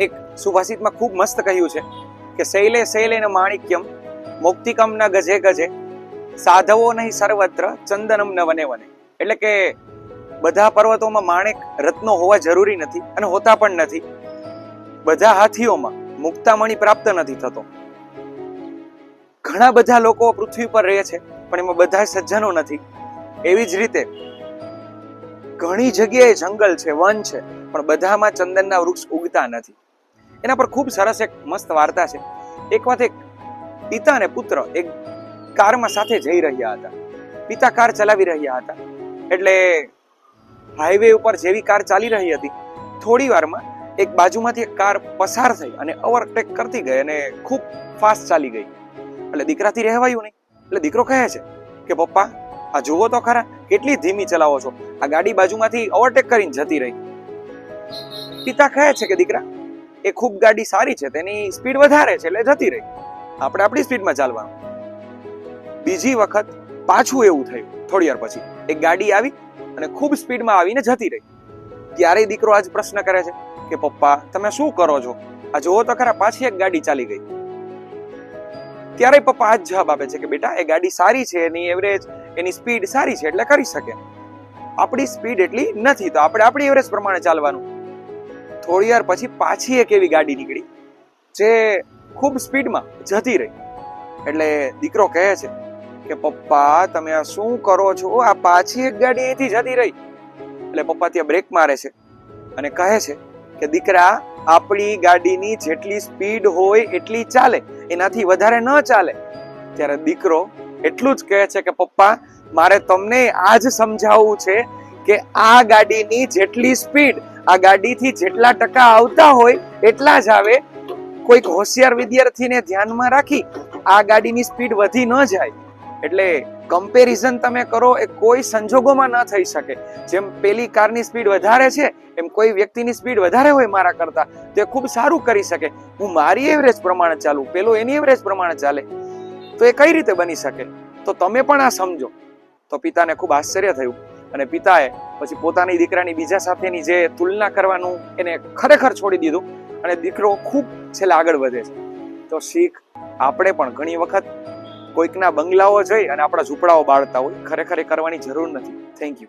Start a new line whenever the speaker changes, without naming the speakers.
એક સુભાષિતમાં ખૂબ મસ્ત કહ્યું છે કે શૈલે શૈલે ન માણિક્યમ મુક્તિકમ ન ગજે ગજે, સાધવો નહીં સર્વત્ર, ચંદનમ ન વને વને. એટલે કે બધા પર્વતોમાં માણેક રત્નો હોવા જરૂરી નથી અને હોતા પણ નથી. બધા હાથીઓમાં મુક્તામણી પ્રાપ્ત નથી થતો. ઘણા બધા લોકો પૃથ્વી પર રહે છે, પણ એમાં બધા સજ્જનો નથી. એવી જ રીતે ઘણી જગ્યાએ જંગલ છે, વન છે, પણ બધામાં ચંદનના વૃક્ષ ઉગતા નથી. એના પર ખૂબ સરસ એક મસ્ત વાર્તા છે. એક વાત એક પિતા અને પુત્ર એક કારમાં સાથે જઈ રહ્યા હતા. પિતા કાર ચલાવી રહ્યા હતા. એટલે હાઈવે ઉપર જેવી કાર ચાલી રહી હતી, થોડી વારમાં એક બાજુમાંથી એક કાર પસાર થઈ અને ઓવરટેક કરતી ગઈ અને ખૂબ ફાસ્ટ ચાલી ગઈ. એટલે દીકરાથી રહેવાયું નહીં. એટલે દીકરો કહે છે કે, પપ્પા, આ જુઓ તો ખરા, કેટલી ધીમી ચલાવો છો. આ ગાડી બાજુમાંથી ઓવરટેક કરીને જતી રહી. પિતા કહે છે કે, દીકરા એ ખૂબ ગાડી સારી છે, તેની સ્પીડ વધારે છે, એટલે જતી રહી. આપણે આપણી સ્પીડમાં ચાલવાનું. બીજી વખત પાછું એવું થયું, થોડી વાર પછી. એક ગાડી આવી અને ખૂબ સ્પીડમાં આવીને જતી રહી. ત્યારે દીકરો આજ પ્રશ્ન કરે છે કે, પપ્પા, તમે શું કરો છો? આ જુઓ તો ખરા, પાછી એક ગાડી ચાલી ગઈ. ત્યારે પપ્પા આ જ જવાબ આપે છે કે, બેટા, એ ગાડી સારી છે, એની એવરેજ એની સ્પીડ સારી છે, એટલે કરી શકે. આપણી સ્પીડ એટલી નથી, તો આપણે આપણી એવરેજ પ્રમાણે ચાલવાનું. થોડી વાર પછી પાછી એક એવી ગાડી નીકળી, જે ખૂબ સ્પીડમાં જતી રહી. એટલે દીકરો કહે છે કે, પપ્પા, તમે આ શું કરો છો? આ પાછી એક ગાડી અહીંથી જતી રહી. એટલે પપ્પા ત્યાં બ્રેક મારે છે અને કહે છે કે, દીકરા, આપણી ગાડીની જેટલી સ્પીડ હોય એટલી ચાલે, એનાથી વધારે ન ચાલે. ત્યારે દીકરો એટલું જ કહે છે કે, પપ્પા, મારે તમને આ જ સમજાવવું છે કે આ ગાડીની જેટલી સ્પીડ આ ગાડીથી જેટલા ટકા આવતા હોય એટલા જ આવે. કોઈક હોશિયાર વિદ્યાર્થીને ધ્યાનમાં રાખી આ ગાડીની સ્પીડ વધી ન જાય. એટલે કમ્પેરિઝન તમે કરો એ કોઈ સંજોગોમાં ન થઈ શકે. જેમ પેલી કારની સ્પીડ વધારે છે, એમ કોઈ વ્યક્તિની સ્પીડ વધારે હોય મારા કરતા, તે ખૂબ સારું કરી શકે. હું મારી એવરેજ પ્રમાણે ચાલું, પેલો એની એવરેજ પ્રમાણે ચાલે. તો એ કઈ રીતે બની શકે? તો તમે પણ આ સમજો. તો પિતાને ખૂબ આશ્ચર્ય થયું. અને પિતાએ પછી પોતાની દીકરાની બીજા સાથેની જે તુલના કરવાનું એને ખરેખર છોડી દીધું અને દીકરો ખૂબ છેલ્લે આગળ વધે છે. તો શીખ, આપણે પણ ઘણી વખત કોઈકના બંગલાઓ જોઈ અને આપણા ઝૂંપડાઓ બાળતા હોય, ખરેખર એ કરવાની જરૂર નથી. Thank you